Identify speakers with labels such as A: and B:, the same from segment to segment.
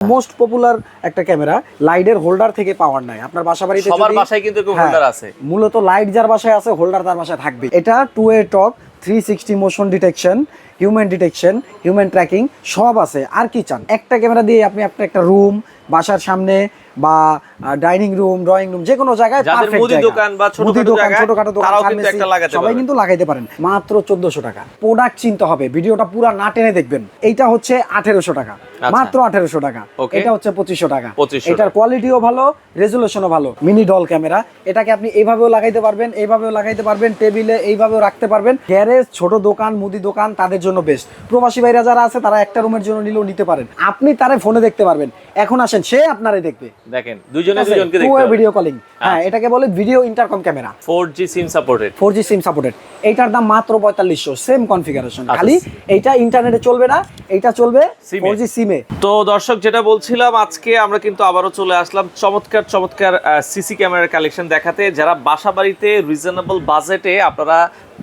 A: Most popular একটা camera লাইটের holder থেকে পাওয়ার নাই। আপনার বাসা বাড়িতে
B: সবার বাসায় কিন্তু
A: হ্যাঁ,
B: হোল্ডার আছে।
A: মূলত লাইট যার বাসায় আছে হোল্ডার তার বাসায় থাকবে। এটা two way talk three sixty motion detection human detection human tracking সব আছে। আর কি চান? একটা ক্যামেরা দিয়ে আপনি আপনার একটা রুম বাসার সামনে বা ডাইনিং রুম ড্রয়িং রুম যে কোনো জায়গায়
B: মুদি দোকান বা
A: মুদি দোকান ছোটখাটো দোকান সবাই কিন্তু লাগাইতে পারেন। মাত্র চোদ্দশো টাকা। প্রোডাক্ট চিনতে হবে। ভিডিওটা পুরা না টেনে দেখবেন। এইটা হচ্ছে আঠেরোশো টাকা। মাত্র আঠেরোশো টাকা। এটা হচ্ছে পঁচিশশো টাকা। এটার কোয়ালিটিও ভালো রেজুলেশনও ভালো। মিনি ডল ক্যামেরা এটাকে আপনি এইভাবেও লাগাইতে পারবেন এইভাবেও লাগাইতে পারবেন টেবিলে এইভাবেও রাখতে পারবেন। গ্যারেজ ছোট দোকান মুদি দোকান তাদের জন্য বেস্ট প্রবাসী ভাইরা যারা আছে তারা একটা রুমের জন্য নিলেও নিতে পারেন। আপনি তারে ফোনে দেখতে পারবেন। এখন আসেন সে আপনারে দেখবে।
B: দেখেন দুজনে দুজনকে দেখতে
A: ভিডিও কলিং হ্যাঁ এটাকে বলে video intercom camera
B: four G SIM supported
A: four G SIM supported এইটার দাম মাত্র পঁয়তাল্লিশশো সেম কনফিগারেশন
B: আচ্ছা।
A: খালি এইটা ইন্টারনেটে চলবে না এইটা চলবে
B: SIM-এ।
A: ফোর জি সিমে
B: তো দর্শক যেটা বলছিলাম আজকে আমরা কিন্তু আবারও চলে আসলাম চমৎকার চমৎকার সিসি ক্যামেরার কালেকশন দেখাতে। যারা বাসা বাড়িতে রিজনেবল বাজেটে আপনারা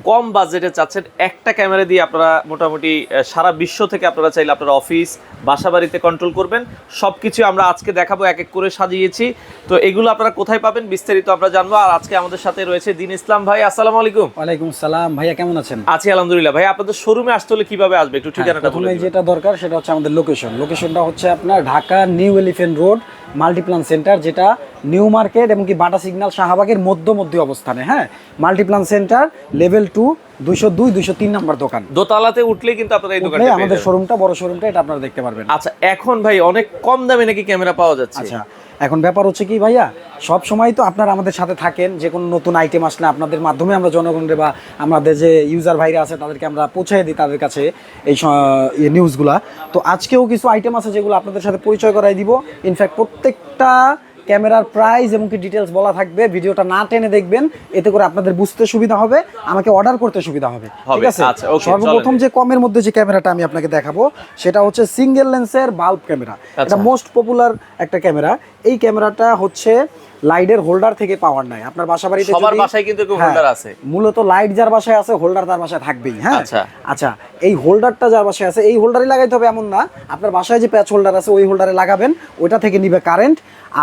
B: কম বাজেটে চাচ্ছেন একটা ক্যামেরা দিয়ে আপনারা মোটামুটি সারা বিশ্ব থেকে আপনারা চাইলে আপনারা অফিস বাসা বাড়িতে কন্ট্রোল করবেন। সব কিছু আমরা আজকে দেখাবো এক এক করে সাজিয়েছি। তো এগুলো আপনারা কোথায় পাবেন বিস্তারিত আমরা জানব। আর আজকে আমাদের সাথে রয়েছে দিন ইসলাম ভাই আসসালামু আলাইকুম।
A: ওয়ালাইকুম সালাম। ভাইয়া কেমন আছেন?
B: আছি আলহামদুলিল্লাহ। ভাই আপনাদের শোরুমে আসতে হলে কীভাবে আসবে? একটু ঠিকানাটা বলে
A: যেটা দরকার সেটা হচ্ছে আমাদের লোকেশন লোকেশনটা হচ্ছে আপনার Dhaka New Elephant Road Multiplan Centre যেটা নিউ মার্কেট এবং কি বাটা সিগন্যাল শাহবাগের মধ্যমধ্যে অবস্থানে হ্যাঁ? মাল্টিপ্লান সেন্টার লেভেল টু দুইশো দুই দুইশো তিন নম্বর দোকান।
B: দোতলাতে উঠলেই কিন্তু আপনারা এই
A: উঠলে
B: পেয়ে
A: আমাদের শোরুমটা বড় শোরুমটা এটা আপনারা দেখতে পারবেন।
B: আচ্ছা এখন ভাই অনেক কম দামে নাকি ক্যামেরা পাওয়া যাচ্ছে?
A: আচ্ছা এখন ব্যাপার হচ্ছে কি ভাইয়া সব সময় তো আপনারা আমাদের সাথে থাকেন যে কোনো নতুন আইটেম আসলে আপনাদের মাধ্যমে আমরা জনগণের বা আমাদের যে ইউজার ভাইরা আছে তাদেরকে আমরা পৌঁছে দিই তাদের কাছে এই নিউজগুলা তো আজকেও কিছু আইটেম আছে যেগুলো আপনাদের সাথে পরিচয় করাই দিব। ইনফ্যাক্ট প্রত্যেকটা ক্যামেরার প্রাইস এবং কি ডিটেলস বলা থাকবে ভিডিওটা না টেনে দেখবেন এতে করে আপনাদের বুঝতে সুবিধা হবে আমাকে অর্ডার করতে সুবিধা হবে। ঠিক আছে?
B: আচ্ছা,
A: সর্বপ্রথম যে কমের মধ্যে যে ক্যামেরাটা আমি আপনাকে দেখাবো সেটা হচ্ছে সিঙ্গেল লেন্সের বাল্ব ক্যামেরা এটা
B: আচ্ছা।
A: মোস্ট পপুলার একটা ক্যামেরা। এই ক্যামেরাটা হচ্ছে লাইটের হোল্ডার থেকে পাওয়ার নাই। আপনার বাসা বাড়িতে
B: সবার বাসায় কিন্তু
A: হ্যাঁ,
B: হোল্ডার আছে।
A: মূলত লাইট যার বাসায় আছে হোল্ডার তার বাসায় থাকবেই হ্যাঁ?
B: আচ্ছা।
A: আচ্ছা এই হোল্ডারটা যার বাসায় আছে এই হোল্ডারই লাগাইতে হবে এমন না। আপনার বাসায় যে প্যাচ হোল্ডার আছে ওই হোল্ডারে লাগাবেন ওইটা থেকে নিবে কারেন্ট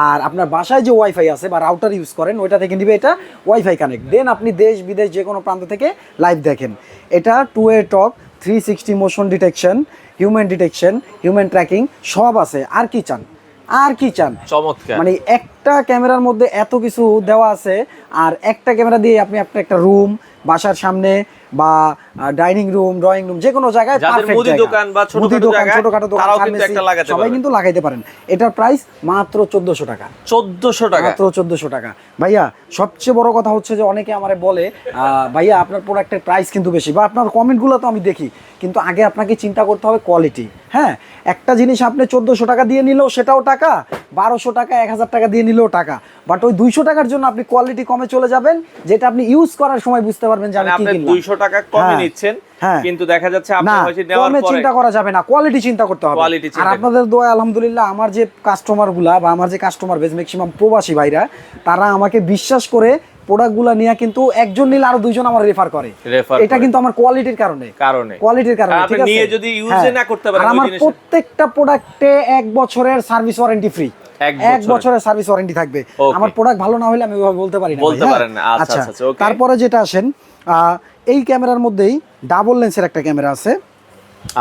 A: আর আপনার বাসায় যে ওয়াইফাই আছে বা রাউটার ইউজ করেন ওইটা থেকে নিবে এটা ওয়াইফাই কানেক্ট দেন আপনি দেশ বিদেশ যে কোনো প্রান্ত থেকে লাইভ দেখেন। এটা two way talk three sixty motion detection human detection human tracking সব আছে। আর কি চান? আর কি চান?
B: চমৎকার।
A: মানে একটা ক্যামেরার মধ্যে এত কিছু দেওয়া আছে আর একটা ক্যামেরা দিয়ে আপনি আপনার একটা রুম বাসার সামনে বা ডাইনিং রুম ড্রয়িং রুম যে কোনো জায়গায়
B: মুদি দোকান বা ছোটখাটো
A: দোকান ছোটখাটো দোকান
B: তারাও কিন্তু একটা লাগাতে
A: সবাই কিন্তু লাগাইতে পারেন। এটার প্রাইস মাত্র চোদ্দশো টাকা।
B: চোদ্দশো টাকা।
A: মাত্র চোদ্দশো টাকা। ভাইয়া সবচেয়ে বড় কথা হচ্ছে যে অনেকে আমারে বলে ভাইয়া আপনার প্রোডাক্টের প্রাইস কিন্তু বেশি বা আপনার কমেন্টগুলো তো আমি দেখি। কিন্তু আগে আপনাকে চিন্তা করতে হবে কোয়ালিটি হ্যাঁ একটা জিনিস আপনি চোদ্দশো টাকা দিয়ে নিলেও সেটাও টাকা বারোশো টাকা এক হাজার টাকা দিয়ে নিলেও টাকা। বাট ওই দুইশো টাকার জন্য আপনি কোয়ালিটি কমে চলে যাবেন যেটা আপনি ইউজ করার সময় বুঝতে পারবেন যে আমি
B: মানে
A: কি কিনলাম।
B: টাকা কমে
A: হ্যাঁ,
B: নিচ্ছেন
A: হ্যাঁ।
B: কিন্তু দেখা যাচ্ছে আপনি হয়তো নেওয়ার পরে।
A: চিন্তা করা যাবে না কোয়ালিটি চিন্তা করতে হবে। আর আপনাদের দোয়া আলহামদুলিল্লাহ আমার যে কাস্টমারগুলা বা আমার যে কাস্টমার বেশ ম্যাক্সিমাম প্রবাসী ভাইরা তারা আমাকে বিশ্বাস করে প্রোডাক্টগুলো নিয়ে কিন্তু একজন নিলে আরও দুইজন আমার রেফার করে। এটা কিন্তু আমার কোয়ালিটির কারণে।
B: কারণে।
A: কোয়ালিটির কারণে ঠিক আছে?
B: নিয়ে যদি use
A: হ্যাঁ।
B: না করতে পারেন
A: আমার প্রত্যেকটা প্রোডাক্টে এক বছরের সার্ভিস ওয়ারেন্টি ফ্রি
B: এক বছরের।
A: সার্ভিস ওয়ারেন্টি থাকবে। আমার প্রোডাক্ট ভালো না হলে আমি ওইভাবে বলতে পারি না
B: বলতে
A: হ্যাঁ?
B: পারেন আচ্ছা, আচ্ছা, আচ্ছা,
A: তারপরে যেটা আসেন আহ, এই ক্যামেরার মধ্যেই ডাবল লেন্সের একটা ক্যামেরা আছে।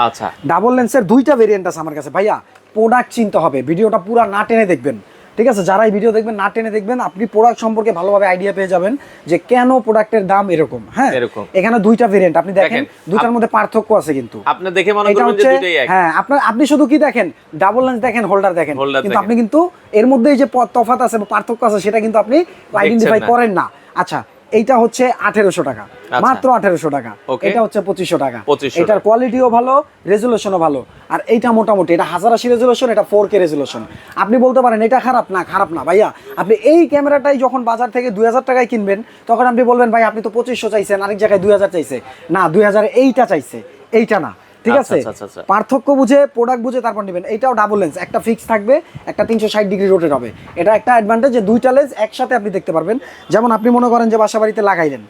B: আচ্ছা।
A: ডাবল লেন্সের দুইটা ভেরিয়েন্ট আছে আমার কাছে। ভাইয়া প্রোডাক্ট চিনতে হবে। ভিডিওটা পুরো না টেনে দেখবেন। ঠিক আছে যারা এই ভিডিও দেখবেন না টেনে দেখবেন আপনি প্রোডাক্ট সম্পর্কে ভালোভাবে আইডিয়া পেয়ে যাবেন যে কেন প্রোডাক্টের দাম এরকম হ্যাঁ?
B: এরকম।
A: এখানে দুইটা ভেরিয়েন্ট আপনি দেখেন দুইটার মধ্যে পার্থক্য আছে কিন্তু।
B: আপনি দেখে মনে
A: এটা
B: করবেন যে
A: হচ্ছে
B: দুটোই এক।
A: হ্যাঁ আপনার আপনি শুধু কি দেখেন? ডাবল লেন্স দেখেন হোল্ডার দেখেন। কিন্তু আপনি কিন্তু এর মধ্যে যে তফাত আছে বা পার্থক্য আছে সেটা কিন্তু আপনি আইডেন্টিফাই। করেন না। আচ্ছা এইটা হচ্ছে আঠেরোশো টাকা।
B: আচ্ছা।
A: মাত্র আঠেরোশো টাকা। এটা হচ্ছে পঁচিশশো টাকা।
B: 2500
A: এটার কোয়ালিটিও ভালো রেজুলেশনও ভালো। আর এইটা মোটামুটি এটা হাজার আশি রেজুলেশন এটা ফোর কে রেজুলেশন আপনি বলতে পারেন এটা খারাপ না খারাপ না ভাইয়া। আপনি এই ক্যামেরাটাই যখন বাজার থেকে দুই হাজার টাকায় কিনবেন তখন আপনি বলবেন ভাই আপনি তো পঁচিশশো চাইছেন আরেক জায়গায় দুই হাজার চাইছে। না দুই হাজার এইটা চাইছে। এইটা না। ঠিক
B: আচ্ছা,
A: আছে?
B: আচ্ছা, আচ্ছা।
A: পার্থক্য বুঝে প্রোডাক্ট বুঝে তারপর নেবেন। এটাও ডাবল লেন্স একটা ফিক্স থাকবে একটা তিনশো ষাট ডিগ্রি রোটেট হবে। এটা একটা অ্যাডভান্টেজ যে দুইটা লেন্স একসাথে আপনি দেখতে পারবেন। যেমন আপনি মনে করেন যে বাসা বাড়িতে লাগাইলেন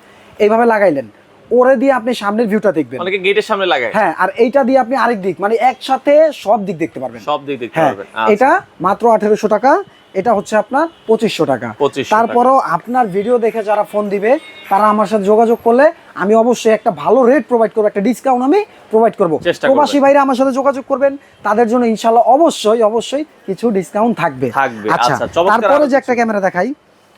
A: এইভাবে লাগাইলেন। ওরে দিয়ে আপনি সামনের ভিউটা দেখবেন।
B: অনেকে গেটের সামনে লাগায়।
A: হ্যাঁ আর এইটা দিয়ে আপনি আরেক দিক মানে একসাথে সব দিক দেখতে পারবেন।
B: সব দিক দেখতে
A: হ্যাঁ
B: পারবেন। আচ্ছা।
A: এটা মাত্র আঠেরোশো টাকা এটা হচ্ছে আপনার পঁচিশশো টাকা।
B: 2500
A: তারপরও আপনার ভিডিও দেখে যারা ফোন দিবে তারা আমার সাথে যোগাযোগ করলে আমি অবশ্যই একটা ভালো রেট প্রোভাইড করব একটা ডিসকাউন্ট আমি প্রোভাইড করব। প্রবাসী ভাইরা আমার সাথে যোগাযোগ করবেন তাদের জন্য ইনশাল্লাহ অবশ্যই অবশ্যই কিছু ডিসকাউন্ট থাকবে।
B: থাকবে,
A: আচ্ছা
B: আচ্ছা,
A: তারপরে যে একটা ক্যামেরা দেখাই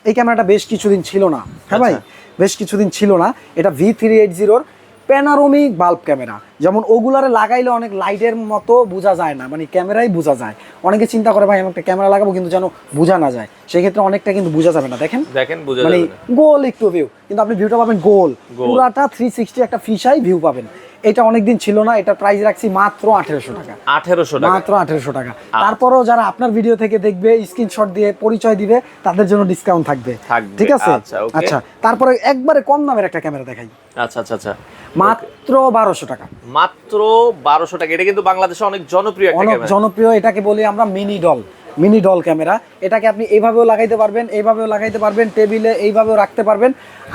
A: এই ক্যামেরাটা বেশ কিছুদিন ছিল না। হ্যাঁ ভাই?
B: আচ্ছা।
A: বেশ কিছুদিন ছিল না এটা ভি থ্রি এইট জিরোর প্যানারোমিক বাল্ব ক্যামেরা যেমন ওগুলারে লাগাইলে অনেক লাইটের মতো বোঝা যায় না মানে ক্যামেরাই বোঝা যায়। অনেকে চিন্তা করে ভাই আমি একটা ক্যামেরা লাগাবো কিন্তু যেন বোঝা না যায়। সেক্ষেত্রে অনেকটা কিন্তু বোঝা যাবে না। দেখেন
B: দেখেন বুঝা
A: মানে গোল একটু ভিউ কিন্তু আপনি ভিউটা পাবেন গোল।
B: গোল।
A: পুরাটা থ্রি সিক্সটি একটা ফিশাই ভিউ পাবেন। এটা অনেকদিন ছিল না এটা প্রাইস রাখছি মাত্র আঠেরোশো টাকা।
B: আঠেরোশো টাকা।
A: মাত্র আঠেরোশো টাকা। তারপরও যারা আপনার ভিডিও থেকে দেখবে স্ক্রিনশট দিয়ে পরিচয় দিবে তাদের জন্য ডিসকাউন্ট থাকবে। ঠিক আছে?
B: আচ্ছা,
A: আচ্ছা তারপরে একবারে কম দামের একটা ক্যামেরা দেখাই।
B: আচ্ছা আচ্ছা আচ্ছা।
A: মাত্র বারোশো টাকা।
B: মাত্র বারোশো টাকা। এটা কিন্তু বাংলাদেশে অনেক জনপ্রিয় একটা
A: জনপ্রিয় এটাকে বলি আমরা mini doll mini doll camera. এটাকে আপনি এইভাবেও লাগাইতে পারবেন, এইভাবেও লাগাইতে পারবেন, টেবিলে এইভাবেও রাখতে পারবেন।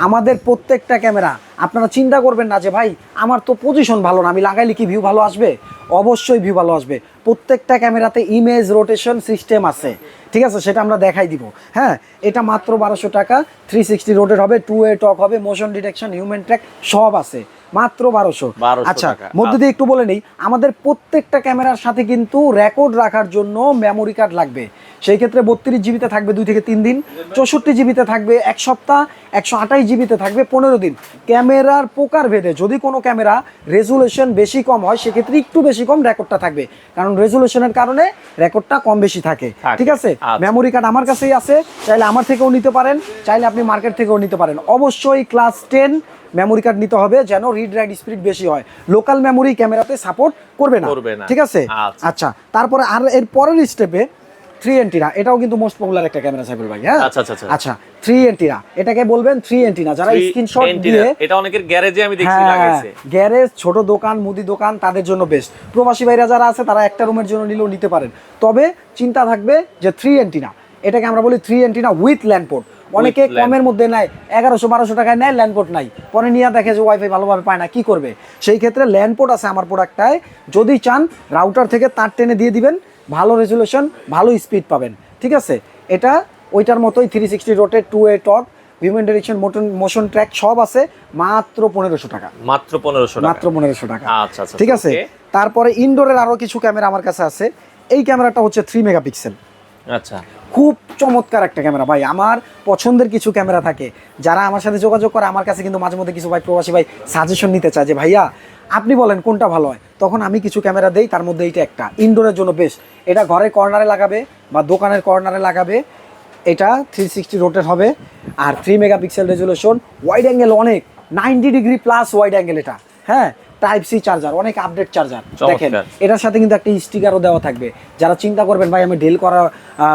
A: আমাদের প্রত্যেকটা ক্যামেরা, আপনারা চিন্তা করবেন না যে, ভাই, আমার তো পজিশন ভালো না, আমি লাগাইলে কি ভিউ ভালো আসবে? অবশ্যই ভিউ ভালো আসবে। প্রত্যেকটা ক্যামেরাতে ইমেজ রোটেশন সিস্টেম আছে। ঠিক আছে, সেটা আমরা দেখাই দিব। হ্যাঁ এটা মাত্র বারোশো টাকা থ্রি সিক্সটি রোটেট হবে টু এ টক হবে মোশন ডিটেকশন হিউম্যান ট্র্যাক সব আছে। মাত্র বারোশো। আচ্ছা। মধ্যে দিয়ে একটু বলে নেই আমাদের প্রত্যেকটা ক্যামেরার সাথে কিন্তু রেকর্ড রাখার জন্য মেমোরি কার্ড লাগবে। সেই ক্ষেত্রে বত্রিশ জিবিতে থাকবে দুই থেকে তিন দিন চৌষট্টি জিবিতে থাকবে এক সপ্তাহ একশো আঠাশ জিবিতে থাকবে পনেরো দিন। ক্যামেরার প্রকার ভেদে যদি কোনো ক্যামেরা রেজুলেশন বেশি কম হয় সেক্ষেত্রে একটু বেশি কম রেকর্ডটা থাকবে। কারণ রেজুলেশনের কারণে রেকর্ডটা কম বেশি থাকে। ঠিক আছে?
B: আচ্ছা।
A: মেমোরি কার্ড আমার কাছেই আছে চাইলে আমার থেকেও নিতে পারেন চাইলে আপনি মার্কেট থেকেও নিতে পারেন। অবশ্যই ক্লাস টেন মেমোরি কার্ড নিতে হবে যেন রিড রাইট স্পিড বেশি হয়। লোকাল মেমোরি ক্যামেরাতে সাপোর্ট করবে না। ঠিক আছে?
B: আচ্ছা।
A: আচ্ছা তারপরে আর এর পরের স্টেপে থ্রি এন্টিনা এটাও কিন্তু মোস্ট পপুলার একটা ক্যামেরা সাইফুল ভাই হ্যাঁ?
B: আচ্ছা, আচ্ছা, আচ্ছা।
A: আচ্ছা থ্রি এন্টিনা এটাকে বলবেন থ্রি এন্টিনা যারা স্ক্রিনশট দিয়ে
B: এটা অনেকের গ্যারেজে আমি দেখছি
A: হ্যাঁ
B: লাগাইছে।
A: গ্যারেজ ছোট দোকান মুদি দোকান তাদের জন্য বেস্ট প্রবাসী ভাইরা যারা আছে তারা একটা রুমের জন্য নিলেও নিতে পারেন। তবে চিন্তা থাকবে যে থ্রি এন্টিনা এটাকে আমরা বলি থ্রি এন্টিনা উইথ ল্যান্ডপোর্ট অনেকে কমের মধ্যে নেয় এগারোশো বারোশো টাকায় নেয় ল্যান্ডপোর্ট নাই। পরে নিয়ে দেখে যে ওয়াইফাই ভালোভাবে পায় না কি করবে? সেই ক্ষেত্রে ল্যান্ডপোর্ট আছে আমার প্রোডাক্টটায় যদি চান রাউটার থেকে তার টেনে দিয়ে দিবেন ভালো রেজুলেশন ভালো স্পিড পাবেন। ঠিক আছে? এটা ওইটার মতোই three sixty rotate two way talk human direction motion motion track সব আছে মাত্র পনেরোশো টাকা।
B: মাত্র পনেরোশো
A: মাত্র পনেরোশো টাকা।
B: আচ্ছা আচ্ছা
A: ঠিক আছে? তারপরে ইনডোরের আরও কিছু ক্যামেরা আমার কাছে আছে। এই ক্যামেরাটা হচ্ছে থ্রি মেগাপিক্সেল
B: আচ্ছা।
A: খুব চমৎকার একটা ক্যামেরা। ভাই, আমার পছন্দের কিছু ক্যামেরা থাকে। যারা আমার সাথে যোগাযোগ করে, আমার কাছে কিন্তু মাঝে মধ্যে কিছু ভাই প্রবাসী ভাই সাজেশন নিতে চায় যে, ভাইয়া, আপনি বলেন কোনটা ভালো হয়? তখন আমি কিছু ক্যামেরা দেই, তার মধ্যে এইটা একটা। ইনডোরের জন্য বেশ এটা ঘরের কর্নারে লাগাবে বা দোকানের কর্নারে লাগাবে। এটা থ্রি সিক্সটি রোটেট হবে। আর three megapixel resolution wide angle অনেক। Ninety degree plus wide angle এটা। হ্যাঁ? টাইপ সি চার্জার অনেক আপডেট চার্জার দেখেন এটার সাথে কিন্তু একটা স্টিকারও দেওয়া থাকবে। যারা চিন্তা করবেন ভাই আমি ডিল করা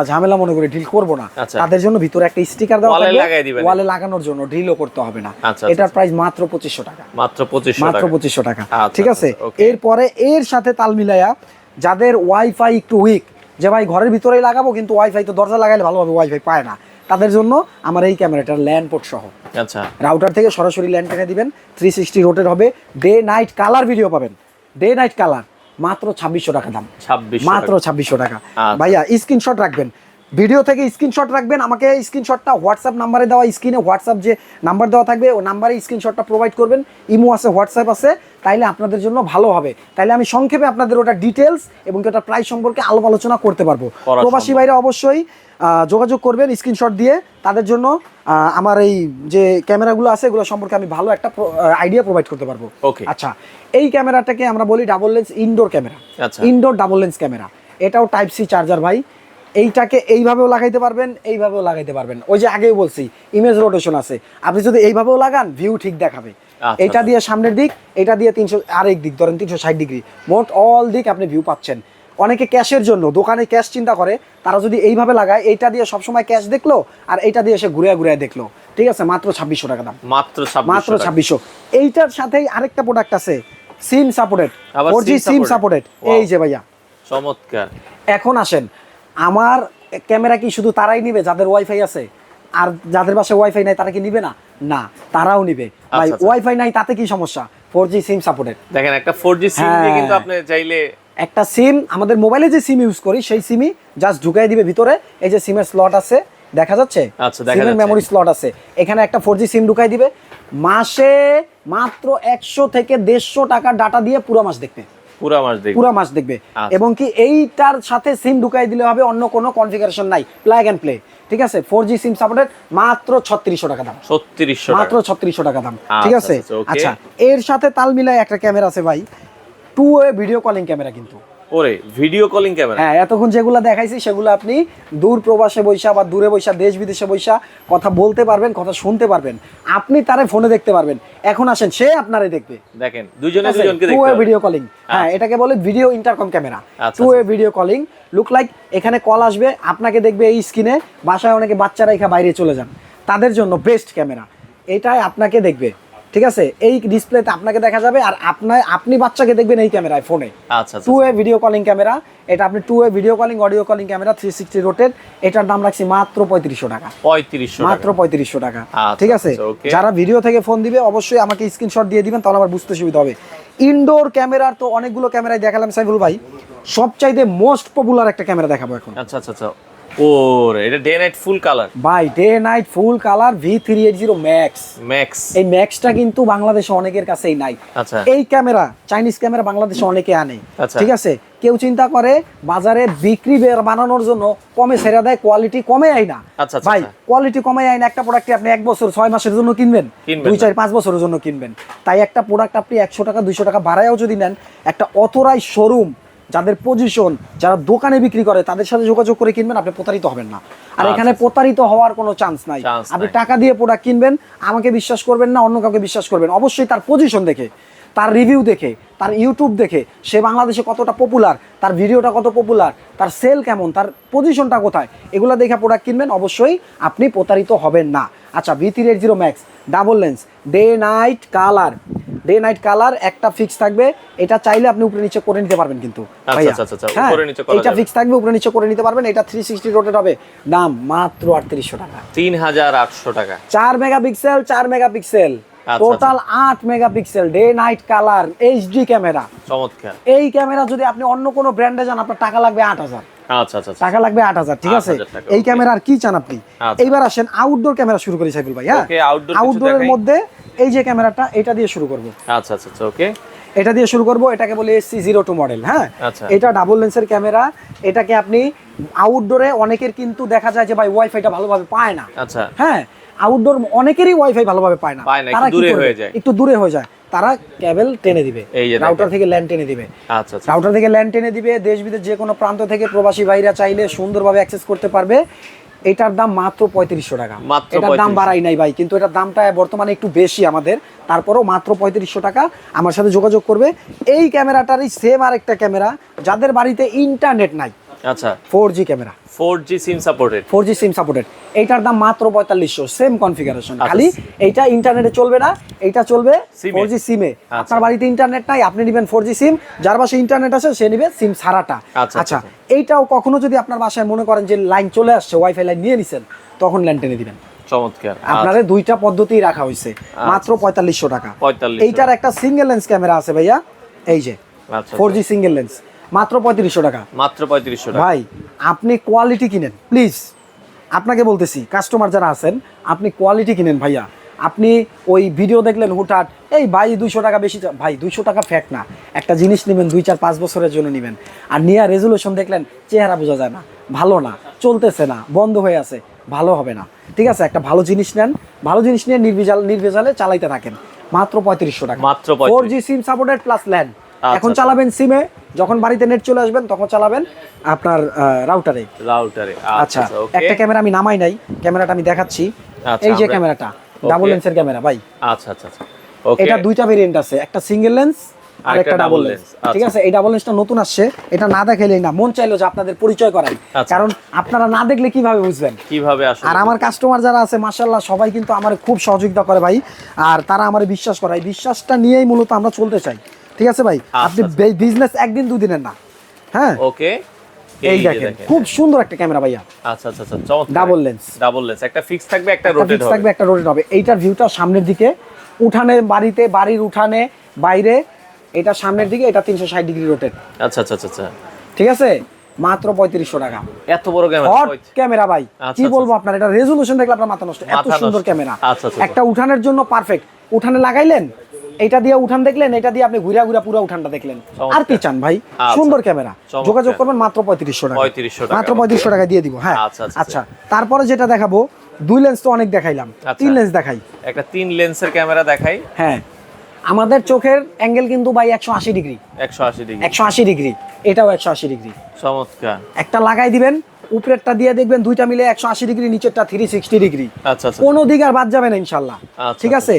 A: ঝামেলা মনে করি ডিল করব না।
B: আচ্ছা।
A: তাদের জন্য ভিতরে একটা স্টিকার দেওয়া থাকবে। ওয়ালে লাগানোর জন্য ড্রিলও করতে হবে না।
B: আচ্ছা,
A: এটার প্রাইস মাত্র পঁচিশশো টাকা।
B: মাত্র পঁচিশশো
A: মাত্র
B: টাকা।
A: পঁচিশশো টাকা।
B: আচ্ছা,
A: ঠিক আছে?
B: আচ্ছা,
A: এরপরে এর সাথে তাল মিলাইয়া যাদের ওয়াইফাই একটু উইক যে ভাই ঘরের ভিতরেই লাগাবো কিন্তু ওয়াইফাই তো দরজা লাগাইলে ভালোভাবে ওয়াইফাই পায় না। তাদের জন্য আমার এই ক্যামেরাটার ল্যান্ড পোর্ট সহ।
B: আচ্ছা।
A: রাউটার থেকে সরাসরি ল্যান্ড টেনে দিবেন থ্রি সিক্সটি রোটের হবে ডে নাইট কালার ভিডিও পাবেন। ডে নাইট কালার মাত্র ছাব্বিশশো টাকা দাম।
B: ছাব্বিশ
A: মাত্র ছাব্বিশশো টাকা।
B: আচ্ছা।
A: ভাইয়া স্ক্রিনশট রাখবেন। ভিডিও থেকে স্ক্রিনশট রাখবেন আমাকে স্ক্রিনশটটা হোয়াটসঅ্যাপ নাম্বারে দেওয়া স্ক্রিনে হোয়াটসঅ্যাপ যে নাম্বার দেওয়া থাকবে ও নাম্বারে স্ক্রিনশটটা প্রোভাইড করবেন। ইমো আছে হোয়াটসঅ্যাপ আছে তাইলে আপনাদের জন্য ভালো হবে। তাইলে আমি সংক্ষেপে আপনাদের ওটা ডিটেলস এবং ওটা প্রাইস সম্পর্কে আলাপ আলোচনা করতে পারব। প্রবাসী। ভাইরা অবশ্যই যোগাযোগ করবেন স্ক্রিনশট দিয়ে। তাদের জন্য আমার এই যে ক্যামেরাগুলো আছে এগুলো সম্পর্কে আমি ভালো একটা আইডিয়া প্রোভাইড করতে পারব।
B: ওকে
A: আচ্ছা এই ক্যামেরাটাকে আমরা বলি double lens indoor camera. Indoor double lens camera এটাও টাইপ সি চার্জার ভাই। এইটাকে এইভাবেও লাগাইতে পারবেন এইভাবেও লাগাইতে পারবেন। ওই যে আগেই বলছি ইমেজ রোটেশন আছে। আপনি যদি এইভাবেও লাগান ভিউ ঠিক দেখাবে।
B: আচ্ছা,
A: এটা দিয়ে সামনের দিক এটা দিয়ে তিনশো আরেক দিক ধরেন তিনশো ষাট ডিগ্রি। মোট অল দিক আপনি ভিউ পাচ্ছেন। অনেকে ক্যাশের জন্য দোকানে ক্যাশ চিন্তা করে তারা যদি এইভাবে লাগায় এইটা দিয়ে সবসময় ক্যাশ দেখল আর এইটা দিয়ে এসে ঘুরে ঘুরে দেখল। ঠিক আছে মাত্র ছাব্বিশশো টাকা দাম।
B: মাত্র
A: মাত্র ছাব্বিশশো। এইটার সাথেই আরেকটা প্রোডাক্ট আছে SIM supported four G SIM supported এই যে ভাইয়া।
B: চমৎকার।
A: এখন আসেন আমার ক্যামেরা কি শুধু তারাই নিবে যাদের ওয়াইফাই আছে? আর যাদের বাসায় ওয়াইফাই নাই তারা কি নিবে না? না তারাও নিবে। ভাই
B: আচ্ছা, আচ্ছা।
A: ওয়াইফাই নাই তাতে কি সমস্যা? ফোর জি সিম সাপোর্টেড
B: দেখেন একটা ফোর জি সিম দিয়ে। কিন্তু আপনি চাইলে
A: একটা সিম আমাদের মোবাইলে যে সিম ইউজ করি সেই সিমই জাস্ট ঢুকাই দিবে ভিতরে। এই যে সিমের স্লট আছে দেখা যাচ্ছে?
B: আচ্ছা,
A: সিমের। মেমোরি স্লট আছে। এখানে একটা ফোর জি সিম ঢুকাই দিবে। মাসে মাত্র একশো থেকে দেড়শো টাকা ডাটা দিয়ে পুরো মাস দেখবে
B: পুরো মাস দেখবে।
A: পুরো মাস দেখবে।
B: আচ্ছা।
A: এবং কি এইটার সাথে সিম ঢুকাই দিলে হবে অন্য কোনো কনফিগারেশন নাই। প্লাগ অ্যান্ড প্লে ঠিক আছে? ফোর জি সিম সাপোর্টেড মাত্র ছত্রিশশো টাকা দাম।
B: ছত্রিশশো
A: মাত্র ছত্রিশশো টাকা দাম
B: আচ্ছা,
A: ঠিক আছে?
B: আচ্ছা,
A: আচ্ছা এর সাথে তাল মিলায় একটা ক্যামেরা আছে ভাই। Two way video calling camera কিন্তু।
B: ওরে ভিডিও কলিং ক্যামেরা
A: হ্যাঁ এতক্ষণ যেগুলো দেখাইছি সেগুলো আপনি দূর প্রবাসে বৈশা বা দূরে বৈশা দেশ বিদেশে বৈশা কথা বলতে পারবেন কথা শুনতে পারবেন। আপনি তারে ফোনে দেখতে পারবেন। এখন আসেন সে আপনারে দেখবে।
B: দেখেন দুজনে দুজনকে দেখতে
A: ভিডিও কলিং হ্যাঁ
B: আচ্ছা।
A: এটাকে বলে video intercom camera two way video calling look like এখানে কল আসবে আপনাকে দেখবে এই স্ক্রিনে বাসায় অনেকে বাচ্চারা এখা বাইরে চলে যান। তাদের জন্য বেস্ট ক্যামেরা এটাই আপনাকে দেখবে। ঠিক আছে? এই ডিসপ্লেতে আপনাকে দেখা যাবে আর আপনার আপনি বাচ্চাকে দেখবেন এই ক্যামেরায় ফোনে
B: আচ্ছা আচ্ছা
A: two way video calling camera এটা আপনি two way video calling audio calling camera three sixty rotated এটার দাম রাখছি মাত্র পঁয়ত্রিশশো টাকা।
B: পঁয়ত্রিশশো
A: মাত্র পঁয়ত্রিশশো টাকা।
B: আচ্ছা,
A: ঠিক আছে?
B: আচ্ছা,
A: যারা ভিডিও থেকে ফোন দিবে অবশ্যই আমাকে স্ক্রিনশট দিয়ে দিবেন তাহলে আমার বুঝতে সুবিধা হবে। ইনডোর ক্যামেরার তো অনেকগুলো ক্যামেরায় দেখালাম সাইফুল ভাই। সবচাইতে মোস্ট পপুলার একটা ক্যামেরা দেখাবো এখন।
B: আচ্ছা আচ্ছা আচ্ছা। ওরে এটা day night full colour
A: by day night full colour V three eight zero max
B: max
A: এই ম্যাক্সটা কিন্তু বাংলাদেশে অনেকের কাছেই নাই।
B: আচ্ছা।
A: এই ক্যামেরা চাইনিজ ক্যামেরা বাংলাদেশে অনেকে আনে।
B: আচ্ছা।
A: ঠিক আছে? কেউ চিন্তা করে বাজারে বিক্রি বানানোর জন্য কমে ছেড়ে দেয় কোয়ালিটি কমে আয় না।
B: আচ্ছা, আচ্ছা,
A: ভাই। কোয়ালিটি কমে আয় না একটা প্রোডাক্ট আপনি এক বছর ছয় মাসের জন্য কিনবেন? দুই চার পাঁচ বছরের জন্য কিনবেন। তাই একটা প্রোডাক্ট আপনি একশো টাকা দুইশো টাকা ভাড়ায়ও যদি নেন একটা অথরাই শোরুম যাদের পজিশন যারা দোকানে বিক্রি করে তাদের সাথে যোগাযোগ করে কিনবেন আপনি প্রতারিত হবেন না। আর
B: আচ্ছা,
A: এখানে প্রতারিত হওয়ার কোনো চান্স নাই। আপনি টাকা দিয়ে প্রোডাক্ট কিনবেন আমাকে বিশ্বাস করবেন না অন্য কাউকে বিশ্বাস করবেন। অবশ্যই তার পজিশন দেখে তার রিভিউ দেখে তার ইউটিউব দেখে সে বাংলাদেশে কতটা পপুলার তার ভিডিওটা কত পপুলার তার সেল কেমন তার পজিশনটা কোথায় এগুলো দেখে প্রোডাক্ট কিনবেন অবশ্যই আপনি প্রতারিত হবেন না। আচ্ছা V three eight zero max double lens day night colour day night colour একটা ফিক্স থাকবে। এটা চাইলে আপনি উপরে নিচে করে নিতে পারবেন কিন্তু।
B: আচ্ছা। আচ্ছা, আচ্ছা,
A: হ্যাঁ,
B: উপরে নিচে
A: এটা ফিক্স থাকবে উপরে নিচে করে নিতে পারবেন। এটা থ্রি সিক্সটি রোটেট হবে। দাম মাত্র আটত্রিশশো টাকা।
B: তিন হাজার আটশো টাকা।
A: চার মেগাপিক্সেল চার মেগাপিক্সেল টোটাল আট megapixel day night colour HD camera
B: চমৎকার।
A: এই ক্যামেরা যদি আপনি অন্য কোনো ব্র্যান্ডে যান আপনার টাকা লাগবে আট হাজার।
B: আচ্ছা আচ্ছা আচ্ছা।
A: টাকা লাগবে আট হাজার ঠিক আছে? এই
B: okay.
A: ক্যামেরা আর কি চান আপনি। এইবার আসেন আউটডোর ক্যামেরা শুরু করি সাইফুল ভাই হ্যাঁ? আউটডোরের মধ্যে এই যে ক্যামেরাটা এটা দিয়ে শুরু করব।
B: আচ্ছা আচ্ছা ওকে
A: এটা দিয়ে শুরু করব এটাকে বলে এসসি জিরো টু মডেল হ্যাঁ। এটা ডাবল লেন্সের ক্যামেরা এটাকে আপনি আউটডোরে অনেকের কিন্তু দেখা যায় যে ভাই ওয়াইফাইটা ভালোভাবে পায় না।
B: আচ্ছা।
A: হ্যাঁ? আউটডোর অনেকেরই ওয়াইফাই ভালোভাবে পায় না।
B: পায় না,
A: তারা
B: দূরে হয়ে যায়।
A: একটু দূরে হয়ে যায়। তারা কেবল টেনে দিবে। রাউটার থেকে ল্যান্ড টেনে দিবে।
B: আচ্ছা আচ্ছা।
A: রাউটার থেকে ল্যান্ড টেনে দিবে দেশ বিদেশ যে কোনো প্রান্ত থেকে প্রবাসী ভাইরা চাইলে সুন্দরভাবে অ্যাক্সেস করতে পারবে। এটার দাম মাত্র পঁয়ত্রিশশো টাকা। এটার দাম
B: 3500
A: বাড়াই নাই ভাই কিন্তু এটার দামটা বর্তমানে একটু বেশি আমাদের। তারপরেও মাত্র পঁয়ত্রিশশো টাকা। আমার সাথে যোগাযোগ করবে। এই ক্যামেরাটারই সেম আরেকটা ক্যামেরা যাদের বাড়িতে ইন্টারনেট নাই।
B: আচ্ছা।
A: Camera.
B: SIM supported.
A: SIM supported. এইটার দাম মাত্র পঁয়তাল্লিশশো সেম কনফিগারেশন। খালি এইটা ইন্টারনেটে চলবে না এইটা চলবে
B: সিমে। আচ্ছা।
A: আপনার বাড়িতে ইন্টারনেট নাই আপনি নেবেন সিম যার বাসায় ইন্টারনেট আছে সে নেবে সিম ছাড়াটা।
B: আচ্ছা,
A: আচ্ছা
B: আচ্ছা।
A: এইটাও কখনো যদি আপনার বাসায় মনে করেন যে লাইন চলে আসছে ওয়াইফাই লাইন নিয়ে নিছেন তখন লাইন টেনে দিবেন।
B: চমৎকার।
A: আপনাদের দুইটা পদ্ধতি রাখা হয়েছে মাত্র পঁয়তাল্লিশশো টাকা। এইটার একটা সিঙ্গেল লেন্স ক্যামেরা আছে ভাইয়া এই যে। ফোর জি সিঙ্গেল লেন্স মাত্র পঁয়ত্রিশশো টাকা।
B: মাত্র পঁয়ত্রিশশো টাকা।
A: ভাই আপনি কোয়ালিটি কিনেন প্লিজ আপনাকে বলতেছি কাস্টমার যারা আছেন আপনি কোয়ালিটি কিনেন ভাইয়া। আপনি ওই ভিডিও দেখলেন হুটহাট এই ভাই দুইশো টাকা বেশি ভাই দুইশো টাকা ফ্যাক না। একটা জিনিস নেবেন দুই চার পাঁচ বছরের জন্য নেবেন। আর নিয়ে রেজুলেশন দেখলেন চেহারা বোঝা যায় না। ভালো না চলতেছে না বন্ধ হয়ে আছে ভালো হবে না। ঠিক আছে একটা ভালো জিনিস নেন ভালো জিনিস নিয়ে নির্বিজাল নির্ভেজালে চালাইতে থাকেন। মাত্র পঁয়ত্রিশশো টাকা।
B: মাত্র
A: four G SIM supported plus land এখন
B: আচ্ছা।
A: চালাবেন সিমে যখন বাড়িতে নেট চলে আসবেন তখন চালাবেন আপনার রাউটারে
B: রাউটারে
A: আচ্ছা একটা ক্যামেরা আমি নামাই নাই ক্যামেরাটা আমি দেখাচ্ছি।
B: আচ্ছা,
A: এই যে ক্যামেরাটা ডাবল লেন্সের ক্যামেরা ভাই।
B: আচ্ছা আচ্ছা আচ্ছা ওকে
A: এটা দুইটা ভেরিয়েন্ট আছে একটা সিঙ্গেল লেন্স আর একটা ডাবল লেন্স ঠিক আছে? এই ডাবল লেন্সটা নতুন আসছে এটা না দেখাইলেই না মন চাইলো যে আপনাদের পরিচয় করাই।
B: আচ্ছা।
A: কারণ আপনারা না দেখলে কীভাবে বুঝবেন?
B: কীভাবে আসলে
A: আর আমার কাস্টমার যারা আছে মাশাল্লাহ সবাই কিন্তু আমার খুব সহযোগিতা করে ভাই। আর তারা আমার বিশ্বাস করে এই বিশ্বাসটা নিয়েই মূলত আমরা চলতে চাই। ঠিক আছে ভাই? আপনি বিজনেস একদিন দুদিনের না হ্যাঁ?
B: ওকে।
A: এই দেখেন খুব সুন্দর একটা ক্যামেরা ভাইয়া।
B: আচ্ছা আচ্ছা আচ্ছা চমৎকার।
A: Double lens।
B: ডাবল লেন্স একটা ফিক্স থাকবে একটা রোটেট হবে
A: থাকবে একটা রোটেট হবে। এইটার ভিউটা সামনের দিকে উঠানে বাড়িতে বাড়ির উঠানে বাইরে এটা সামনের দিকে এটা তিনশো ষাট ডিগ্রি রোটেট
B: আচ্ছা আচ্ছা আচ্ছা আচ্ছা।
A: ঠিক আছে? মাত্র পঁয়ত্রিশশো টাকা।
B: এত বড় ক্যামেরা
A: হট ক্যামেরা ভাই।
B: আচ্ছা,
A: কি
B: আচ্ছা,
A: বলব আপনার? এটা রেজলিউশন দেখলে আপনার মাথা নষ্ট। এত সুন্দর ক্যামেরা
B: আচ্ছা, আচ্ছা,
A: একটা উঠানের জন্য পারফেক্ট উঠানে লাগাইলেন? এটা দিয়ে উঠান দেখলেন এটা দিয়ে আপনি ঘুরা ঘুরা পুরো উঠানটা দেখলেন। আর কি চান ভাই?
B: আচ্ছা।
A: সুন্দর ক্যামেরা। যোগাযোগ করবেন মাত্র পঁয়ত্রিশশো টাকা। মাত্র পঁয়ত্রিশশো টাকা দিয়ে দিব হ্যাঁ।
B: আচ্ছা, আচ্ছা,
A: আচ্ছা। তারপরে যেটা দেখাবো দুই লেন্স তো অনেক দেখাইলাম। তিন লেন্স দেখাই।
B: একটা তিন লেন্সের ক্যামেরা দেখাই।
A: হ্যাঁ। আমাদের চোখের অ্যাঙ্গেল কিন্তু ভাই একশো আশি ডিগ্রি।
B: একশো আশি ডিগ্রি।
A: একশো আশি ডিগ্রি। এটাও একশো আশি ডিগ্রি।
B: চমৎকার।
A: একটা লাগাই দিবেন উপরেরটা দিয়ে দেখবেন দুইটা মিলে একশো আশি ডিগ্রি নিচেরটা থ্রি সিক্সটি ডিগ্রি।
B: আচ্ছা আচ্ছা।
A: কোনো দিক আর বাদ যাবে না ইনশাল্লাহ।
B: আচ্ছা,
A: ঠিক আছে?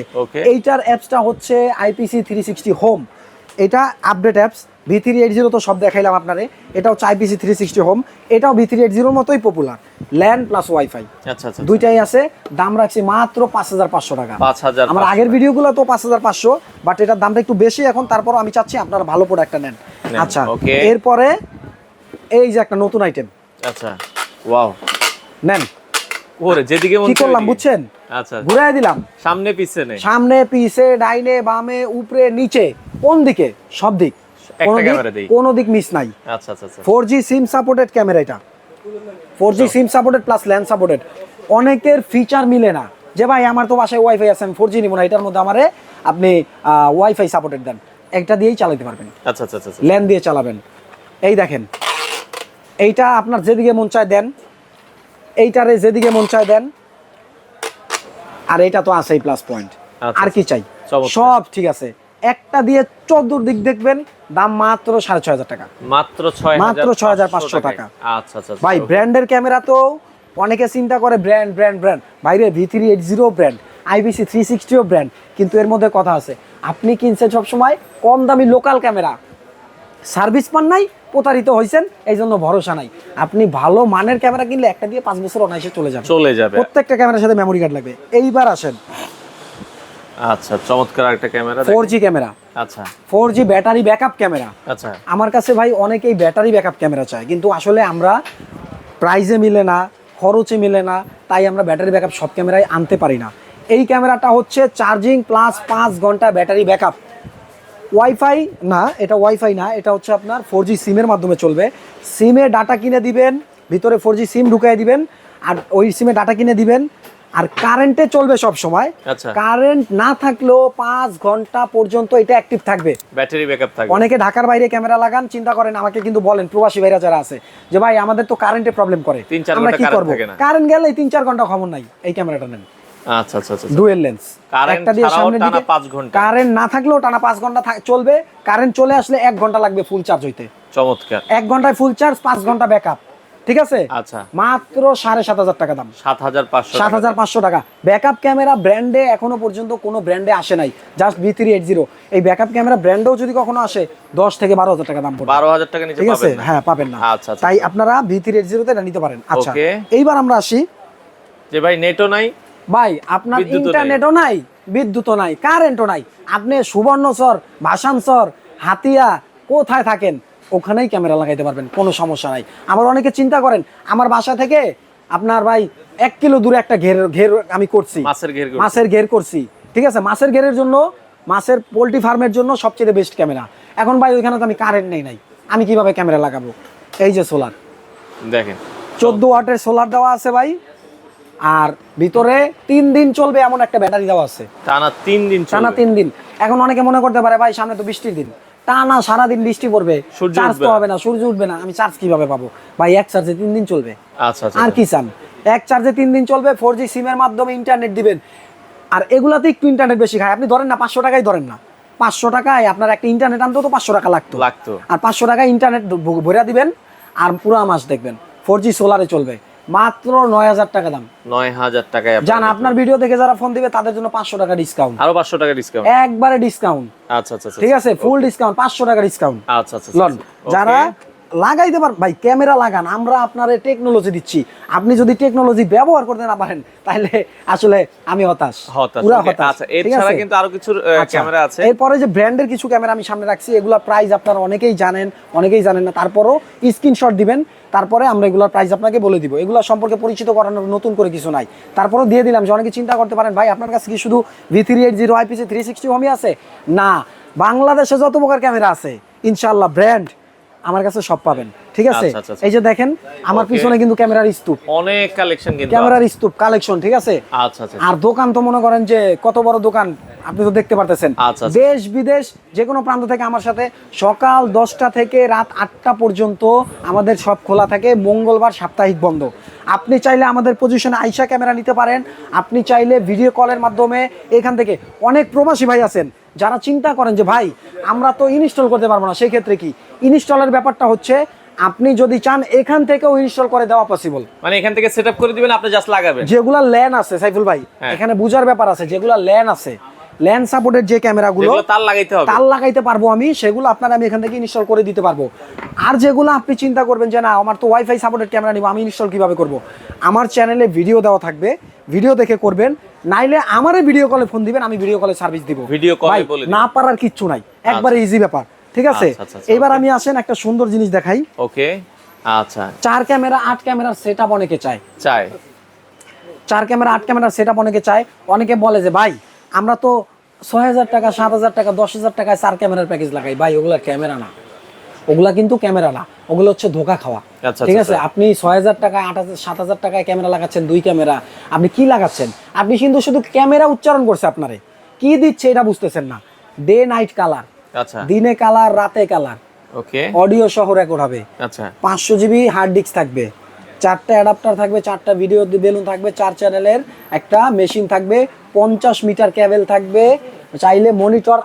A: এইটার অ্যাপসটা হচ্ছে আইপিসি থ্রি সিক্সটি হোম এটা update apps V three eight zero তো সব দেখাইলাম আপনারে। এটা হচ্ছে আইপিসি থ্রি সিক্সটি হোম এটাও ভি থ্রি এইট জিরোর মতোই পপুলার ল্যান্ড প্লাস ওয়াইফাই দুইটাই আছে। দাম রাখছি মাত্র পাঁচ হাজার পাঁচশো টাকা। আমার আগের ভিডিওগুলো তো পাঁচ হাজার পাঁচশো বাট এটার দামটা একটু বেশি এখন। তারপর আমি চাচ্ছি আপনারা ভালো প্রোডাক্টটা নেন।
B: নেন,
A: আচ্ছা. এরপরে এই যে একটা নতুন আইটেম
B: আচ্ছা ওয়াও
A: নেন।
B: ওরে যেদিকে
A: কি করলাম বুঝছেন?
B: আচ্ছা
A: ঘুরাই দিলাম।
B: সামনে পিছনে
A: সামনে পিছে ডাইনে বামে উপরে নিচে কোন দিকে? সব দিক। কোনো দিক মিস নাই।
B: আচ্ছা আচ্ছা আচ্ছা।
A: Four G SIM supported camera এটা। Four G SIM supported plus land supported অনেকের ফিচার মিলে না। যে ভাই আমার তো বাসায় ওয়াইফাই আছে আমি ফোর জি নিব না এটার মধ্যে আমারে আপনি ওয়াইফাই সাপোর্টেড দেন। একটা দিয়েই চালাতে পারবেন।
B: আচ্ছা আচ্ছা আচ্ছা
A: ল্যান্ড দিয়ে চালাবেন। এই দেখেন এইটা আপনার যেদিকে মন চায় দেন। এইটারে যেদিকে মন চায় দেন। আর এটা তো আছেই প্লাস পয়েন্ট
B: আচ্ছা,
A: আর কি চাই? সব ঠিক আছে। একটা দিয়ে চোদ্দোর দিক দেখবেন দাম মাত্র সাড়ে ছয় হাজার টাকা।
B: মাত্র ছয়
A: মাত্র 6,500 টাকা।
B: আচ্ছা আচ্ছা আচ্ছা,
A: ভাই ব্র্যান্ডের ক্যামেরা তো অনেকে চিন্তা করে ব্র্যান্ড ব্র্যান্ড ব্র্যান্ড বাইরে V three eight zero brand IBC three সিক্সটিও brand কিন্তু এর মধ্যে কথা আছে। আপনি কিনছেন সবসময় কম দামি লোকাল ক্যামেরা সার্ভিস পান নাই? প্রতারিত হয়েছেন এই জন্য ভরসা নাই। আপনি ভালো মানের ক্যামেরা কিনলে একটা দিয়ে পাঁচ বছর অনায়াসে চলে যাবে।
B: চলে যাবে।
A: প্রত্যেকটা ক্যামেরার সাথে মেমোরি কার্ড লাগবে। এইবার আসেন।
B: আচ্ছা চমৎকার একটা ক্যামেরা
A: ক্যামেরা।
B: আচ্ছা।
A: Battery backup camera.
B: আচ্ছা।
A: আমার কাছে ভাই অনেকেই ব্যাটারি ব্যাকআপ ক্যামেরা চায় কিন্তু আসলে আমরা প্রাইজে মিলে না খরচে মিলে না তাই আমরা ব্যাটারি ব্যাকআপ সব ক্যামেরায় আনতে পারি না। এই ক্যামেরাটা হচ্ছে চার্জিং প্লাস পাঁচ ঘণ্টা ব্যাটারি ব্যাকআপ ওয়াইফাই না এটা ওয়াইফাই না এটা হচ্ছে আপনার ফোর জি সিমের মাধ্যমে চলবে। সিমে ডাটা কিনে দিবেন ভিতরে ফোর জি সিম ঢুকাই দিবেন আর ওই সিমে ডাটা কিনে দিবেন। আর কারেন্টে চলবে সব সময় কারেন্ট না থাকলেও পাঁচ ঘণ্টা পর্যন্ত এটা অ্যাক্টিভ থাকবে।
B: ব্যাটারি ব্যাকআপ থাকবে।
A: অনেকে ঢাকার বাইরে ক্যামেরা লাগান চিন্তা করেন আমাকে কিন্তু বলেন প্রবাসী ভাইরা যারা আছে যে ভাই আমাদের তো কারেন্টে প্রবলেম করে। আমরা কি করব। কারেন্ট গেলে তিন চার ঘণ্টা খবর নাই এই ক্যামেরাটা নেন।
B: আচ্ছা আচ্ছা আচ্ছা
A: ডুয়েল লেন্স
B: Current ছাড়াও টানা পাঁচ ঘণ্টা।
A: কারেন্ট না থাকলেও টানা পাঁচ ঘণ্টা চলবে। কারেন্ট চলে আসলে এক ঘণ্টা লাগবে ফুল চার্জ হইতে।
B: চমৎকার।
A: এক ঘন্টায় ফুল চার্জ পাঁচ ঘণ্টা ব্যাকআপ ঠিক আছে?
B: আচ্ছা।
A: মাত্র সাড়ে সাত হাজার টাকা দাম।
B: সাত হাজার পাঁচশো
A: সাত হাজার পাঁচশো টাকা। ব্যাকআপ ক্যামেরা ব্র্যান্ডে এখনও পর্যন্ত কোনো ব্র্যান্ডে আসে নাই। Just V three eight zero এই ব্যাকআপ ক্যামেরা ব্র্যান্ডেও যদি কখনো আসে দশ থেকে বারো হাজার টাকা দাম পড়বে।
B: বারো হাজার টাকা
A: ঠিক আছে? হ্যাঁ পাবেন না।
B: আচ্ছা আচ্ছা।
A: তাই আপনারা ভি থ্রি এইট জিরোতে নিতে পারেন। আচ্ছা। এইবার আমরা আসি
B: যে ভাই নেটও নাই।
A: ভাই আপনার ইন্টারনেটও নাই। বিদ্যুৎও নাই কারেন্টও নাই। আপনি সুবর্ণচর ভাসানচর হাতিয়া কোথায় থাকেন ওখানেই ক্যামেরা লাগাইতে পারবেন কোনো সমস্যা নাই। আবার অনেকে চিন্তা করেন আমার বাসা থেকে আপনার ভাই এক কিলো দূরে একটা ঘের ঘের আমি করছি।
B: মাছের ঘের করছি।
A: মাছের ঘের করছি ঠিক আছে? মাছের ঘেরের জন্য মাছের পোলট্রি ফার্মের জন্য সবচেয়ে বেস্ট ক্যামেরা এখন ভাই ওইখানে তো আমি কারেন্ট নেই নাই। আমি কীভাবে ক্যামেরা লাগাবো? এই যে সোলার
B: দেখেন।
A: চোদ্দ ওয়াটের সোলার দেওয়া আছে ভাই। আর ভিতরে তিন দিন চলবে এমন একটা ব্যাটারি দেওয়া আছে।
B: টানা তিন দিন
A: টানা তিন দিন। এখন অনেকে মনে করতে পারে ভাই সামনে তো বৃষ্টির দিন। টানা সারাদিন বৃষ্টি পড়বে চার্জ তো হবে না সূর্য উঠবে না। আমি চার্জ কীভাবে পাবো? ভাই এক চার্জে তিন দিন চলবে।
B: আচ্ছা আচ্ছা
A: আর কি চান? এক চার্জে তিন দিন চলবে ফোর জি সিমের মাধ্যমে ইন্টারনেট দিবেন। আর এগুলাতে একটু ইন্টারনেট বেশি খায়। আপনি ধরেন না পাঁচশো টাকাই ধরেন না। পাঁচশো টাকায় আপনার একটা ইন্টারনেট আনতে তো পাঁচশো টাকা লাগতো।
B: লাগতো।
A: আর পাঁচশো টাকায় ইন্টারনেট ভরে দিবেন আর পুরো মাস দেখবেন। ফোর জি সোলারে চলবে। মাত্র নয় হাজার টাকা দাম।
B: নয় হাজার টাকায়
A: জান আপনার ভিডিও দেখে যারা ফোন দিবে তাদের জন্য পাঁচশো টাকা ডিসকাউন্ট
B: আরও পাঁচশো টাকা ডিসকাউন্ট
A: একবারে ডিসকাউন্ট
B: আচ্ছা আচ্ছা আচ্ছা
A: ঠিক আছে? ফুল ডিসকাউন্ট পাঁচশো টাকা ডিসকাউন্ট
B: আচ্ছা আচ্ছা আচ্ছা,
A: যারা। লাগাইতে পার ভাই ক্যামেরা লাগান আমরা আপনার টেকনোলজি দিচ্ছি। আপনি যদি টেকনোলজি ব্যবহার করতে না পারেন তাহলে আসলে আমি হতাশ।
B: হতাশ
A: পুরা হতাশ
B: আচ্ছা এছাড়া কিন্তু আরও কিছু
A: আচ্ছা,
B: ক্যামেরা আছে।
A: এরপরে যে ব্র্যান্ডের কিছু ক্যামেরা আমি সামনে রাখছি এগুলা প্রাইস আপনারা অনেকেই জানেন অনেকেই জানেন না। তারপরও স্ক্রিনশট দিবেন তারপরে আমরা এগুলোর প্রাইস আপনাকে বলে দিব। এগুলো সম্পর্কে পরিচিত করানোর নতুন করে কিছু নাই। তারপরও দিয়ে দিলাম যে অনেকে চিন্তা করতে পারেন ভাই আপনার কাছে কি শুধু V three eight zero IPC three sixty হোমই আছে? না বাংলাদেশে যত প্রকার ক্যামেরা আছে ইনশাল্লাহ ব্র্যান্ড আমার কাছে সব পাবেন। ঠিক আছে?
B: আচ্ছা, আচ্ছা, আচ্ছা।
A: এই যে দেখেন আমার পিছনে কিন্তু ক্যামেরার স্তূপ।
B: অনেক কালেকশন কিন্তু
A: ক্যামেরার স্তূপ কালেকশন ঠিক আছে?
B: আচ্ছা আচ্ছা।
A: আর দোকান তো মনে করেন যে কত বড় দোকান আপনি তো দেখতে পারতেছেন। দেশ বিদেশ যে কোনো প্রান্ত থেকে আমার সাথে সকাল দশটা থেকে রাত আটটা পর্যন্ত আমাদের সব খোলা থাকে। মঙ্গলবার সাপ্তাহিক বন্ধ। আপনি চাইলে আমাদের পজিশনে আইসা ক্যামেরা নিতে পারেন। আপনি চাইলে ভিডিও কলের মাধ্যমে এখান থেকে অনেক প্রবাসী ভাই আছেন। যারা চিন্তা করেন যে ভাই আমরা তো ইনস্টল করতে পারব না সেই ক্ষেত্রে কি? ইনস্টলের ব্যাপারটা হচ্ছে আপনি যদি চান এখান থেকেও ইনস্টল করে দেওয়া পসিবল
B: মানে এখান থেকে সেটআপ করে দিবেন আপনি জাস্ট লাগাবেন।
A: যেগুলা ল্যান আছে সাইফুল ভাই
B: হ্যাঁ।
A: এখানে বুঝার ব্যাপার আছে যেগুলা ল্যান আছে ল্যান সাপোর্টের যে ক্যামেরাগুলো
B: তার লাগাইতে হবে।
A: তার লাগাইতে পারব আমি সেগুলো আপনার আমি এখান থেকে ইনস্টল করে দিতে পারব। আর যেগুলো আপনি চিন্তা করবেন যে না আমার তো ওয়াইফাই সাপোর্টেড ক্যামেরা নিব আমি ইনস্টল কীভাবে করব? আমার চ্যানেলে ভিডিও দেওয়া থাকবে ভিডিও দেখে করবেন নাইলে আমারে ভিডিও কলে ফোন দিবেন আমি ভিডিও কলে সার্ভিস দিব।
B: এ
A: ভাই,
B: বলে
A: না পারার কিচ্ছু নাই। একবারে ইজি ব্যাপার ঠিক আছে?
B: আচ্ছা, আচ্ছা, আচ্ছা,
A: এবার আমি আসেন একটা সুন্দর জিনিস দেখাই।
B: ওকে আচ্ছা।
A: চার ক্যামেরা আট ক্যামেরার সেট অনেকে চায়।
B: চাই
A: চার ক্যামেরা আট ক্যামেরার সেট অনেকে চায়। অনেকে বলে যে ভাই আমরা তো ছয় হাজার টাকা সাত হাজার টাকা দশ হাজার টাকায় চার ক্যামেরার প্যাকেজ লাগাই। ভাই ওগুলা ক্যামেরা না। ওগুলা কিন্তু ক্যামেরা না। ওগুলো হচ্ছে ধোকা খাওয়া।
B: আচ্ছা,
A: ঠিক
B: আচ্ছা,
A: আছে? আপনি ছয় হাজার টাকা আট হাজার সাত হাজার টাকায় ক্যামেরা লাগাচ্ছেন দুই ক্যামেরা। আপনি কি লাগাচ্ছেন? আপনি কিন্তু শুধু ক্যামেরা উচ্চারণ করছে আপনারে। কি দিচ্ছে এটা বুঝতেছেন না। ডে নাইট কালার
B: আচ্ছা।
A: দিনে কালার রাতে কালার
B: ওকে
A: অডিও সহ রেকর্ড হবে।
B: আচ্ছা।
A: পাঁচশো জিবি হার্ড ডিস্ক থাকবে। চারটা অ্যাডাপ্টার থাকবে চারটা ভিডিও বেলুন থাকবে চার চ্যানেলের একটা মেশিন থাকবে। পঞ্চাশ মিটার ক্যাবেল থাকবে। চাইলে মনিটর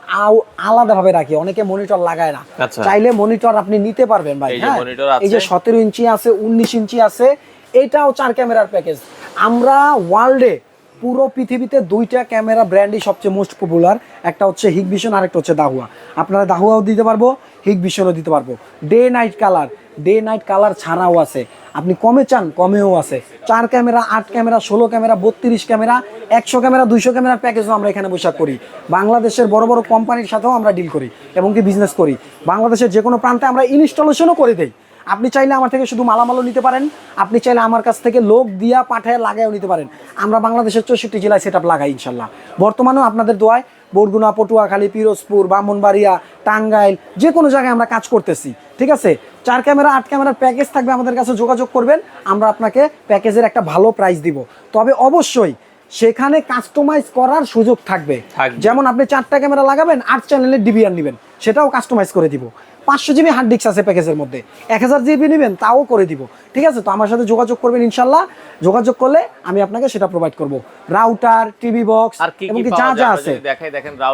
A: আলাদাভাবে রাখি অনেকে মনিটর লাগায় না।
B: আচ্ছা।
A: চাইলে মনিটর আপনি নিতে পারবেন ভাই হ্যাঁ? এই যে সতেরো ইঞ্চি আছে উনিশ ইঞ্চি আছে এটাও চার ক্যামেরার প্যাকেজ আমরা ওয়ার্ল্ডে পুরো পৃথিবীতে দুইটা ক্যামেরা ব্র্যান্ডই সবচেয়ে মোস্ট পপুলার একটা হচ্ছে হিগ ভিশন আর একটা হচ্ছে দাহুয়া আপনারা দাহুয়াও দিতে পারব হিগ ভিশনও দিতে পারব। Day night colour day night colour ছাড়াও আছে। আপনি কমে চান, কমেও আছে। চার ক্যামেরা আট ক্যামেরা ষোলো ক্যামেরা বত্রিশ ক্যামেরা একশো ক্যামেরা দুইশো ক্যামেরার প্যাকেজও আমরা এখানে বসে করি। বাংলাদেশের বড় বড় কোম্পানির সাথেও আমরা ডিল করি এবং কি বিজনেস করি। বাংলাদেশের যে কোনো প্রান্তে আমরা ইনস্টলেশনও করে দিই। আপনি চাইলে আমার থেকে শুধু মালামালও নিতে পারেন, আপনি চাইলে আমার কাছ থেকে লোক দিয়া পাঠায় লাগাইও নিতে পারেন। আমরা বাংলাদেশের চৌষট্টি জেলায় সেট লাগাই ইনশাল্লাহ। বর্তমানেও আপনাদের দোয়ায় বরগুনা পটুয়াখালী পিরোজপুর ব্রাহ্মণবাড়িয়া টাঙ্গাইল যে কোনো জায়গায় আমরা কাজ করতেছি ঠিক আছে? চার ক্যামেরা আট ক্যামেরার প্যাকেজ থাকবে আমাদের কাছে যোগাযোগ করবেন আমরা আপনাকে প্যাকেজের একটা ভালো প্রাইস দিব। তবে অবশ্যই সেখানে কাস্টমাইজ করার সুযোগ থাকবে। যেমন আপনি চারটা ক্যামেরা লাগাবেন আট চ্যানেলের ডিবিআর নেবেন সেটাও কাস্টমাইজ করে দিব। পাঁচশো জিবি হার্ড ডিস্ক আছে প্যাকেজের মধ্যে। এক হাজার জিবি নেবেন তাও করে দিব। ঠিক আছে? তো আমার সাথে যোগাযোগ করবেন ইনশাল্লাহ। যোগাযোগ করলে আমি আপনাকে সেটা প্রোভাইড করব। রাউটার টিভি বক্স এবং যা যা আছে।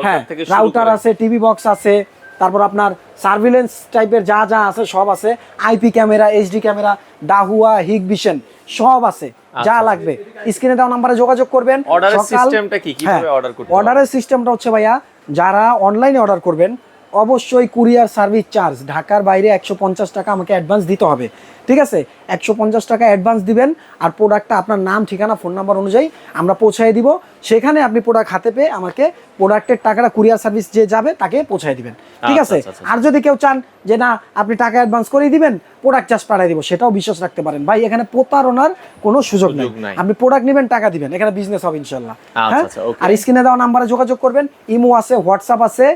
A: হ্যাঁ
B: রাউটার
A: আছে টিভি বক্স আছে তারপর আপনার সার্ভিলেন্স টাইপের যা যা আছে সব আছে। IP camera HD camera Dahua Hikvision সব আছে। যা
B: আচ্ছা।
A: লাগবে। স্ক্রিনে দেওয়া নাম্বারে যোগাযোগ করবেন।
B: Order-এর
A: সকাল-
B: কি? কীভাবে
A: হ্যাঁ,
B: order করতে?
A: অর্ডারের সিস্টেমটা হচ্ছে ভাইয়া যারা অনলাইনে অর্ডার করবেন অবশ্যই কুরিয়ার সার্ভিস চার্জ। ঢাকার বাইরে একশো পঞ্চাশ টাকা আমাকে অ্যাডভান্স দিতে হবে। ঠিক আছে? একশো পঞ্চাশ টাকা অ্যাডভান্স দিবেন আর প্রোডাক্টটা আপনার নাম ঠিকানা ফোন নাম্বার অনুযায়ী আমরা পৌঁছায় দিব। সেখানে আপনি প্রোডাক্ট হাতে পেয়ে আমাকে প্রোডাক্টের টাকাটা কুরিয়ার সার্ভিস যে যাবে তাকে পৌঁছায় দিবেন। ঠিক
B: আচ্ছা,
A: আছে?
B: আচ্ছা, আচ্ছা।
A: আর যদি কেউ চান যে না আপনি টাকা অ্যাডভান্স করেই দিবেন প্রোডাক্ট চার্জ পাঠিয়ে দিব সেটাও বিশ্বাস রাখতে পারেন। ভাই এখানে প্রতারণার কোনো সুযোগ নেই। আপনি প্রোডাক্ট নেবেন টাকা দিবেন। এখানে বিজনেস হবে ইনশাল্লাহ হ্যাঁ? আর স্ক্রিনে দেওয়া নাম্বারে যোগাযোগ করবেন ইমো আছে হোয়াটসঅ্যাপ আছে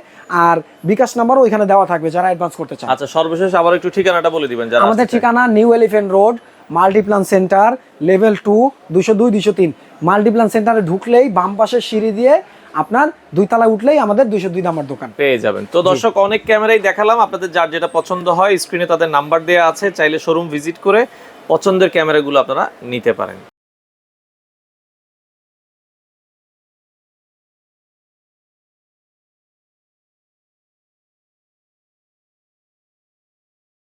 A: আর বিকাশ নাম্বারও ওইখানে দেওয়া থাকবে যারা অ্যাডভান্স করতে চান।
B: আচ্ছা সর্বশেষ আবার একটু ঠিকানাটা বলে দিবেন যারা
A: আমাদের
B: ঠিকানা চায়।
A: New Elephant Road Multiplan Centre level two দুশো দুই দুশো তিন। মাল্টিপ্লান সেন্টারে ঢুকলেই বাম পাশের সিঁড়ি দিয়ে আপনার দুই তলা উঠলেই আমাদের দুইশো দুই নাম্বার দোকান।
B: পেয়ে যাবেন। তো দর্শক অনেক ক্যামেরাই দেখালাম। আপনাদের যার যেটা পছন্দ হয় স্ক্রিনে তাদের নাম্বার দেওয়া আছে। চাইলে শোরুম ভিজিট করে পছন্দের ক্যামেরাগুলো আপনারা নিতে পারেন।